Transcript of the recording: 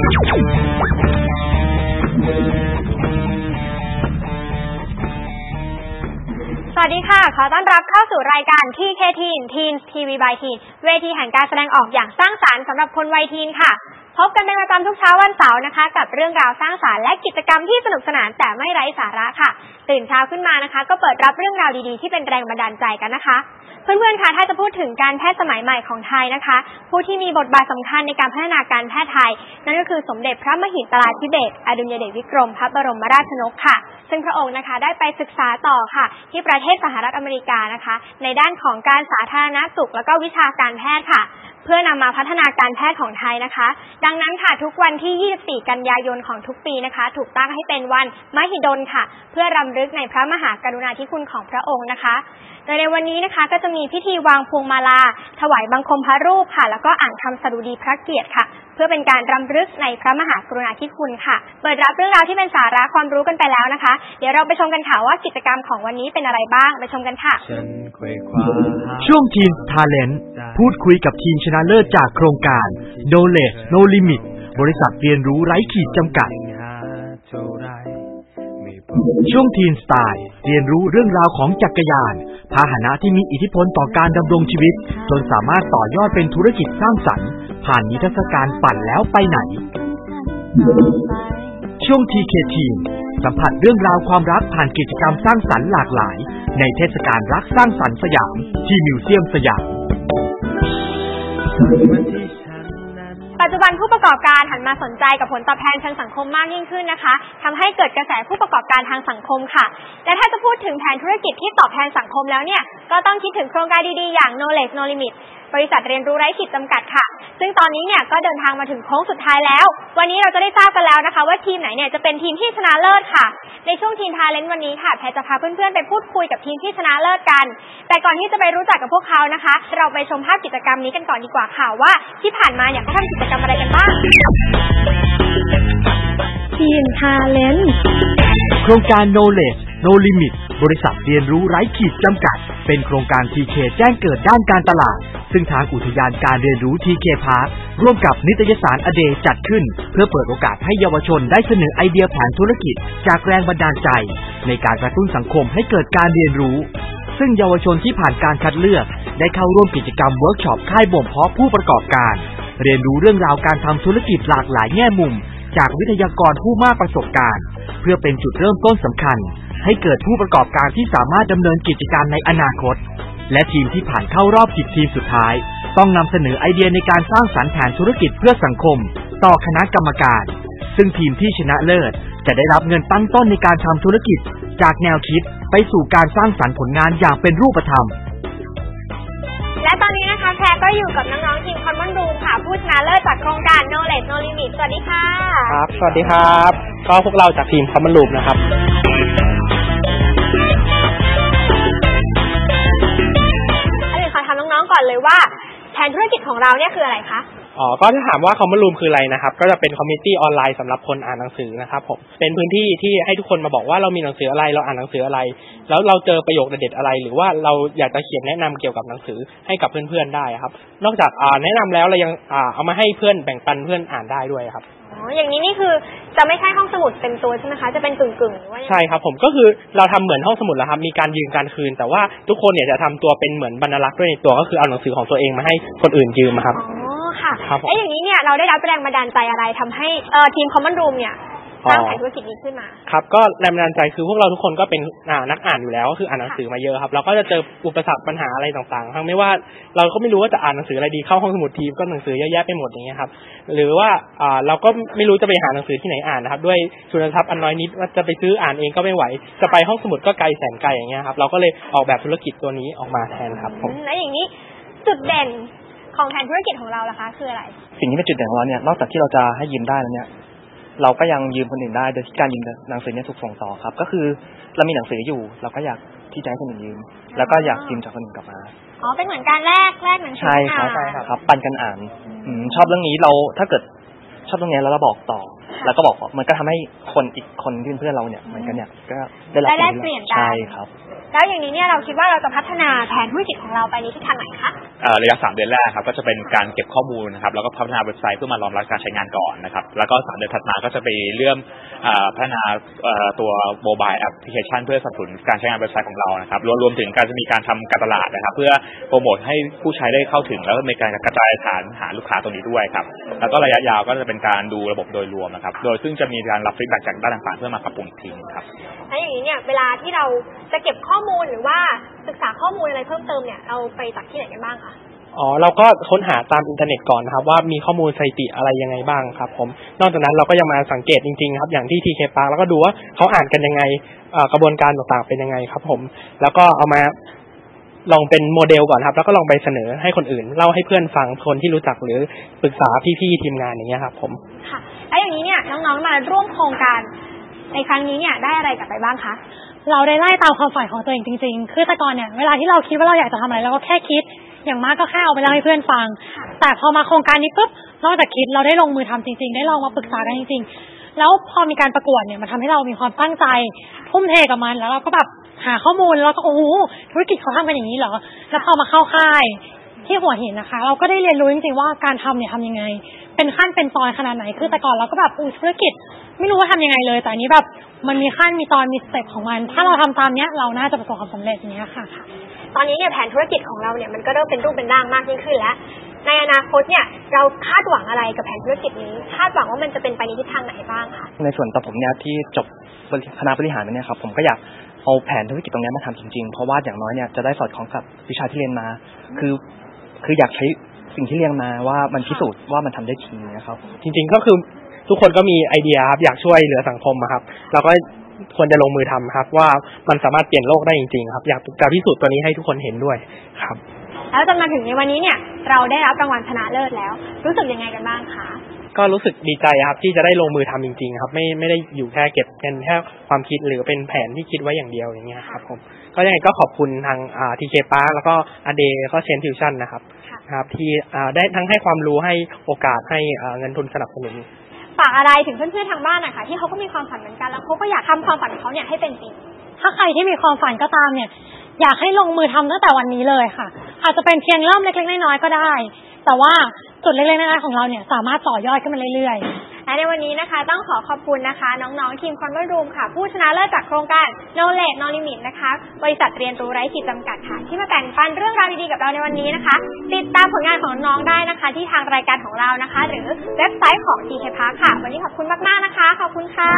สวัสดีค่ะ ขอต้อนรับเข้าสู่รายการ TK Teen Teens TV by Teen เวทีแห่งการแสดงออกอย่างสร้างสรรค์สำหรับคนวัยทีนค่ะพบกันเป็นประจำทุกเช้าวันเสาร์นะคะ กับเรื่องราวสร้างสรรค์และกิจกรรมที่สนุกสนานแต่ไม่ไร้สาระค่ะ ตื่นเช้าขึ้นมานะคะ ก็เปิดรับเรื่องราวดีๆที่เป็นแรงบันดาลใจกันนะคะ เพื่อนๆคะถ้าจะพูดถึงการแพทย์สมัยใหม่ของไทยนะคะ ผู้ที่มีบทบาทสำคัญในการพัฒนาการแพทย์ไทย นั่นก็คือสมเด็จพระมหิดลาธิเบศอดุลยเดชวิกรม พระบรมราชชนกค่ะ ซึ่งพระองค์นะคะได้ไปศึกษาต่อค่ะ ที่ประเทศสหรัฐอเมริกานะคะ ในด้านของการสาธารณสุข แล้วก็วิชาการแพทย์ค่ะเพื่อนำมาพัฒนาการแพทย์ของไทยนะคะ ดังนั้นค่ะทุกวันที่ 24 กันยายนของทุกปีนะคะ ถูกตั้งให้เป็นวันมหิดลค่ะ เพื่อรำลึกในพระมหากรุณาธิคุณของพระองค์นะคะโดยในวันนี้นะคะก็จะมีพิธีวางพวงมาลา ถวายบังคมพระรูปค่ะ แล้วก็อ่านคำสดุดีพระเกียรติค่ะ พื่อเป็นการรำลึกในพระมหากรุณาธิคุณค่ะ เปิดรับเรื่องราวที่เป็นสาระความรู้กันไปแล้วนะคะ เดี๋ยวเราไปชมกันค่ะว่ากิจกรรมของวันนี้เป็นอะไรบ้างไปชมกันค่ะ ช่วงทีมทาเลนต์พูดคุยกับทีมชนะเลิศจากโครงการ No l e s No Limit บริษัทเรียนรู้ไร้ขีดจำกัด ช่วงทีนสไตล์ เรียนรู้เรื่องราวของจักรยาน พาหนะที่มีอิทธิพลต่อการดำรงชีวิต จนสามารถต่อยอดเป็นธุรกิจสร้างสรรค์ ผ่านนิทรรศการปั่นแล้วไปไหน ช่วง TK Team สัมผัสเรื่องราวความรักผ่านกิจกรรมสร้างสรรค์หลากหลาย ในเทศกาลรักสร้างสรรค์สยามที่มิวเซียมสยามที ปัจจุบันผู้ประกอบการหันมาสนใจกับผลตอบแทนทางสังคมมากยิ่งขึ้นนะคะทำให้เกิดกระแสผู้ประกอบการทางสังคมค่ะ และถ้าจะพูดถึงแผนธุรกิจที่ตอบแทนสังคมแล้วเนี่ย ก็ต้องคิดถึงโครงการดีๆ อย่าง Knowledge No Limit บริษัทเรียนรู้ไร้ขีดจำกัดค่ะ ซึ่งตอนนี้เนี่ยก็เดินทางมาถึงโค้งสุดท้ายแล้ว วันนี้เราจะได้ทราบกันแล้วนะคะ ว่าทีมไหนเนี่ยจะเป็นทีมที่ชนะเลิศค่ะ ในช่วงทีมทาเลนต์วันนี้ค่ะแพรจะพาเพื่อนๆไปพูดคุยกับทีมที่ชนะเลิศกัน แต่ก่อนที่จะไปรู้จักกับพวกเขานะคะ เราไปชมภาพกิจกรรมนี้กันก่อนดีกว่าค่ะว่าที่ผ่านมาเนี่ยเขาทำกิจกรรมอะไรกันบ้างทีมทาเลนต์โครงการ Knowledge No Limit บริษัทเรียนรู้ไร้ขีดจำกัด เป็นโครงการ TK แจ้งเกิดด้านการตลาด ซึ่งทางอุทยานการเรียนรู้ TK Park ร่วมกับนิตยสารอเดจัดขึ้น เพื่อเปิดโอกาสให้เยาวชนได้เสนอไอเดียแผนธุรกิจ จากแรงบันดาลใจ ในการกระตุ้นสังคมให้เกิดการเรียนรู้ ซึ่งเยาวชนที่ผ่านการคัดเลือก ได้เข้าร่วมกิจกรรมเวิร์กช็อปค่ายบ่มเพาะผู้ประกอบการ เรียนรู้เรื่องราวการทำธุรกิจหลากหลายแง่มุม จากวิทยากรผู้มากประสบการณ์ เพื่อเป็นจุดเริ่มต้นสำคัญ ให้เกิดผู้ประกอบการที่สามารถดำเนินกิจการในอนาคต และทีมที่ผ่านเข้ารอบ 10 ทีมสุดท้าย ต้องนำเสนอไอเดียในการสร้างสรรค์แผนธุรกิจเพื่อสังคม ต่อคณะกรรมการ ซึ่งทีมที่ชนะเลิศ จะได้รับเงินตั้งต้นในการทำธุรกิจ จากแนวคิดไปสู่การสร้างสรรค์ผลงานอย่างเป็นรูปธรรมและตอนนี้นะคะแพรก็อยู่กับน้องๆทีมคอนมอนรูมค่ะผู้ชนะเลิศจากโครงการ Knowledge No Limit สวัสดีค่ะ ครับ สวัสดีครับ ก็พวกเราจากทีมคอมมอนลูปนะครับ ว่าแผนธุรกิจของเราเนี่ยคืออะไรคะ อ๋อก็ถ้าถามว่าคอมมอนลูมคืออะไรนะครับ ก็จะเป็นคอมมิ t ตี้ออนไลน์สำหรับคนอ่านหนังสือนะครับผมเป็นพื้นที่ที่ให้ทุกคนมาบอกว่าเรามีหนังสืออะไรเราอ่านหนังสืออะไร แล้วเราเจอประโยคเด็ดๆอะไร หรือว่าเราอยากจะเขียนแนะนำเกี่ยวกับหนังสือให้กับเพื่อนๆได้ครับ นอกจากอ่าแนะนำแล้วเรายังอ่าเอามาให้เพื่อนแบ่งปันเพื่อนอ่านได้ด้วยครับอ๋ออย่างนี้นี่คือจะไม่ใช่ห้องสมุดเต็มตัวใช่ไหมคะ จะเป็นกึ่งๆหรือว่ายังไงใช่ครับผมก็คือเราทำเหมือนห้องสมุดแหละครับ มีการยืมการคืน แต่ว่าทุกคนเนี่ยจะทำตัวเป็นเหมือนบรรลักษ์ด้วยในตัวก็คือเอาหนังสือของตัวเองมาให้คนอื่นยืมอะครับอ๋อ ค่ะครับผมแล้วอย่างนี้เนี่ยเราได้รับแรงบันดาลใจอะไรทำให้เอ่อทีมคอมมอนรูมเนี่ยสร้างแผนธุรกิจนี้ขึ้นมา ครับ ก็แรงบันดาลใจคือพวกเราทุกคนก็เป็นอ่านักอ่านอยู่แล้วก็คืออ่านหนังสือมาเยอะครับ เราก็จะเจออุปสรรคปัญหาอะไรต่างๆทั้งไม่ว่าเราก็ไม่รู้ว่าจะอ่านหนังสืออะไรดีเข้าห้องสมุดทีมก็หนังสือเยอะแยะไปหมดอย่างเงี้ยครับ หรือว่าอ่าเราก็ไม่รู้จะไปหาหนังสือที่ไหนอ่านนะครับ ด้วยทุนทรัพย์อันน้อยนิดว่าจะไปซื้ออ่านเองก็ไม่ไหว จะไปห้องสมุดก็ไกลแสนไกลอย่างเงี้ยครับ เราก็เลยออกแบบธุรกิจตัวนี้ออกมาแทนครับผมแล้วอย่างนี้จุดเด่น ของแผนธุรกิจของเราล่ะคะ คืออะไร สิ่งที่เป็นจุดเด่นของเราเนี่ย นอกจากที่เราจะให้ยืมได้แล้วเนี่ย เราก็ยังยืมคนอื่นได้ โดยที่การยืมหนังสือเนี่ยถูกส่งต่อครับ ก็คือเรามีหนังสืออยู่ เราก็อยากที่จะให้คนอื่นยืม แล้วก็อยากยืมจากคนอื่นกลับมา อ๋อ เป็นเหมือนการแลกแลกหนังสือใช่ครับอ่านครับ ปันกันอ่านอืมชอบเรื่องนี้เราถ้าเกิดชอบเรื่องนี้แล้วเราบอกต่อ แล้วก็บอกมันก็ทำให้คนอีกคนที่เป็นเพื่อนเราเนี่ยเหมือนกันเนี่ยก็ได้รับได้แลกสิ่งเปลี่ยนที่กันใช่ครับ แล้วอย่างนี้เนี่ยเราคิดว่าเราจะพัฒนาแผนธุรกิจของเราไปในทิศทางไหนคะเอ่อ ระยะ 3 เดือนแรกครับก็จะเป็นการเก็บข้อมูลนะครับแล้วก็พัฒนาเว็บไซต์เพื่อมารองรับการใช้งานก่อนนะครับแล้วก็ 3 เดือนถัดมาก็จะไปเริ่ม พัฒนาตัวโมบายแอปพลิเคชัน เพื่อสนับสนุนการใช้งานเว็บไซต์ของเรานะครับรวมรวมถึงการจะมีการทำการตลาดนะครับ เพื่อโปรโมทให้ผู้ใช้ได้เข้าถึง แล้วก็มีการกระจายฐานหาลูกค้าตรงนี้ด้วยครับแล้วก็ระยะยาวก็จะเป็นการดูระบบโดยรวมนะครับ โดยซึ่งจะมีการรับฟีดแบ็กจากด้านต่างๆ เพื่อมาปรับปรุงทีนึงครับแล้วอย่างนี้เนี่ยเวลาที่เราจะเก็บข้อมูลหรือว่าศึกษาข้อมูลอะไรเพิ่มเติมเนี่ยเราไปจากที่ไหนกันบ้างคะ อ๋อเราก็ค้นหาตามอินเทอร์เน็ตก่อนนะครับ ว่ามีข้อมูลสถิติอะไรยังไงบ้างครับ ผม นอกจากนั้นเราก็ยังมาสังเกตจริงๆ ครับ อย่างที่ทีเคปาร์แล้วก็ดูว่าเขาอ่านกันยังไงเอ่อกระบวนการต่างๆเป็นยังไงครับ ผม แล้วก็เอามาลองเป็นโมเดลก่อนครับ แล้วก็ลองไปเสนอให้คนอื่นเล่าให้เพื่อนฟังคนที่รู้จักหรือปรึกษาพี่ๆทีมงานอย่างเงี้ยครับ ผมค่ะแล้วอย่างนี้เนี่ยน้องๆมาร่วมโครงการในครั้งนี้เนี่ยได้อะไรกลับไปบ้างคะเราได้ไล่ตามความฝันของตัวเองจริง ๆ คือแต่ก่อนเนี่ยเวลาที่เราคิดว่าเราอยากจะทำอะไรเราก็แค่คิด อย่างมากก็แค่เอาไปเล่าให้เพื่อนฟัง แต่พอมาโครงการนี้ปุ๊บนอกจากคิดเราได้ลงมือทำจริง ๆ ได้ลองมาปรึกษากันจริง ๆ แล้วพอมีการประกวดเนี่ยมันทำให้เรามีความตั้งใจทุ่มเทกับมัน แล้วเราก็แบบหาข้อมูลแล้วก็โอ้โหธุรกิจเขาทำกันอย่างนี้เหรอแล้วพอมาเข้าค่ายที่หัวหินนะคะ เราก็ได้เรียนรู้จริงๆว่าการทำเนี่ยทำยังไง เป็นขั้นเป็นตอนขนาดไหนคือแต่ก่อนเราก็แบบอุ้ธุรกิจ ไม่รู้ว่าทำยังไงเลย แต่อันนี้แบบ มันมีขั้นมีตอนมีสเต็ปของมัน ถ้าเราทำตามเนี้ยเราน่าจะประสบความสำเร็จอย่างเนี้ยค่ะ ตอนนี้เนี่ยแผนธุรกิจของเราเนี่ยมันก็เริ่มเป็นรูปเป็นร่างมากยิ่งขึ้นแล้ว ในอนาคตเนี่ยเราคาดหวังอะไรกับแผนธุรกิจนี้ คาดหวังว่ามันจะเป็นไปในทิศทางไหนบ้างคะในส่วนตัวผมเนี่ยที่จบบริคณะบริหารมาเนี่ยครับผมก็อยากเอาแผนธุรกิจตรงเนี้ยมาทำจริงๆ เพราะว่าอย่างน้อยเนี่ยจะได้สอดคล้องกับวิชาที่เรียนมา คือคืออยากใช้สิ่งที่เรียนมาว่ามันพิสูจน์ว่ามันทำได้จริงนะครับ จริง ๆ ก็คือ ทุกคนก็มีไอเดียครับอยากช่วยเหลือสังคมอะครับเราก็ควรจะลงมือทำครับ ว่ามันสามารถเปลี่ยนโลกได้จริง ๆ ครับ อยากจะพิสูจน์ตัวนี้ให้ทุกคนเห็นด้วยครับ แล้วจนมาถึงในวันนี้เนี่ย เราได้รับรางวัลชนะเลิศแล้ว รู้สึกยังไงกันบ้างคะก็รู้สึกดีใจครับ ที่จะได้ลงมือทำจริง ๆ ครับ ไม่ไม่ได้อยู่แค่เก็บเป็นแค่ความคิดหรือเป็นแผนที่คิดไว้อย่างเดียวอย่างเงี้ยครับผมก็ยังไงก็ขอบคุณทางอ่าทีเคปาร์แล้วก็อเดแล้วก็เชนฟิวชั่นนะครับครับ ที่อ่าได้ทั้งให้ความรู้ให้โอกาสให้อ่าเงินทุนสนับสนุน ฝากอะไรถึงเพื่อนๆทางบ้านนะคะที่เขาก็มีความฝันเหมือนกันแล้วเขาก็อยากทำความฝันของเขาเนี่ยให้เป็นจริง ถ้าใครที่มีความฝันก็ตามเนี่ย อยากให้ลงมือทำตั้งแต่วันนี้เลยค่ะ อาจจะเป็นเพียงเริ่มเล็กๆน้อยๆก็ได้ แต่ว่าจุดเล็กๆน้อยๆของเราเนี่ยสามารถต่อยอดขึ้นมาเรื่อยๆ และในวันนี้นะคะต้องขอขอบคุณนะคะ น้องๆทีมคอนเวอร์รูมค่ะ ผู้ชนะเลิศจากโครงการ Knowledge No Limit นะคะ บริษัทเรียนรู้ไร้ขีดจำกัดค่ะ ที่มาแบ่งปันเรื่องราวดีๆกับเราในวันนี้นะคะ ติดตามผลงานของน้องๆได้นะคะ ที่ทางรายการของเรานะคะ หรือเว็บไซต์ของ TK Park ค่ะ วันนี้ขอบคุณมากๆนะคะ ขอบคุณค่ะ